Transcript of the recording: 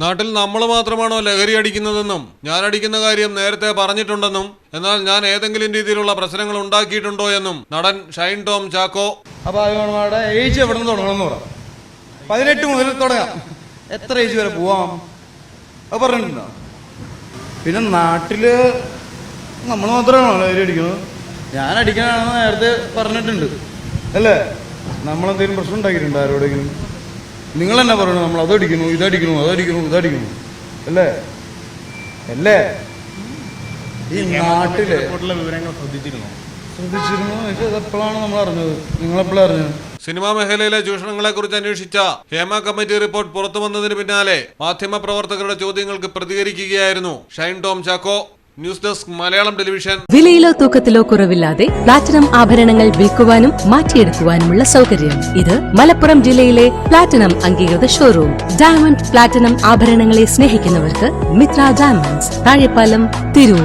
നാട്ടിൽ നമ്മൾ മാത്രമാണോ ലഹരി അടിക്കുന്നതെന്നും ഞാൻ അടിക്കുന്ന കാര്യം നേരത്തെ പറഞ്ഞിട്ടുണ്ടെന്നും എന്നാൽ ഞാൻ ഏതെങ്കിലും രീതിയിലുള്ള പ്രശ്നങ്ങൾ ഉണ്ടാക്കിയിട്ടുണ്ടോ എന്നും നടൻ ഷൈൻ ടോം ചാക്കോ. അപ്പൊ ഏജ് എവിടെ നിന്ന് തുടങ്ങണം പറയാം പതിനെട്ട് മുതൽ തുടങ്ങാം. എത്ര ഏജ് വരെ പോവാം? അത് പറഞ്ഞിട്ടുണ്ടോ? പിന്നെ നാട്ടിൽ നമ്മൾ മാത്രമാണോ ലഹരി അടിക്കുന്നത്? ഞാൻ അടിക്കണമെന്ന് നേരത്തെ പറഞ്ഞിട്ടുണ്ട്. അല്ലേ? നമ്മളെന്തെങ്കിലും പ്രശ്നം ഉണ്ടാക്കിയിട്ടുണ്ടോ ആരോടെങ്കിലും? നിങ്ങൾ തന്നെ പറയണു നമ്മൾ അതടിക്കുന്നു ഇതടിക്കുന്നു അതടിക്കുന്നു ഇതടിക്കുന്നു അല്ലേ? അല്ലേ? ഈ നാട്ടിലെ വിവരങ്ങൾ ശ്രദ്ധിച്ചിരുന്നു? നമ്മൾ അറിഞ്ഞത്? നിങ്ങളെപ്പോഴാണ് അറിഞ്ഞത്? സിനിമാ മേഖലയിലെ ചൂഷണങ്ങളെ കുറിച്ച് അന്വേഷിച്ച ഹേമ കമ്മിറ്റി റിപ്പോർട്ട് പുറത്തു വന്നതിന് പിന്നാലെ മാധ്യമപ്രവർത്തകരുടെ ചോദ്യങ്ങൾക്ക് പ്രതികരിക്കുകയായിരുന്നു Shine Tom Chacko. News desk Malayalam television. വിലയിലോ തൂക്കത്തിലോ കുറവില്ലാതെ പ്ലാറ്റിനം ആഭരണങ്ങൾ വിൽക്കുവാനും മാറ്റിയെടുക്കുവാനുമുള്ള സൗകര്യം. ഇത് മലപ്പുറം ജില്ലയിലെ പ്ലാറ്റിനം അംഗീകൃത ഷോറൂം ഡയമണ്ട് പ്ലാറ്റിനം ആഭരണങ്ങളെ സ്നേഹിക്കുന്നവർക്ക് മിത്ര ഡയമണ്ട്സ് താഴെപ്പാലം തിരൂർ.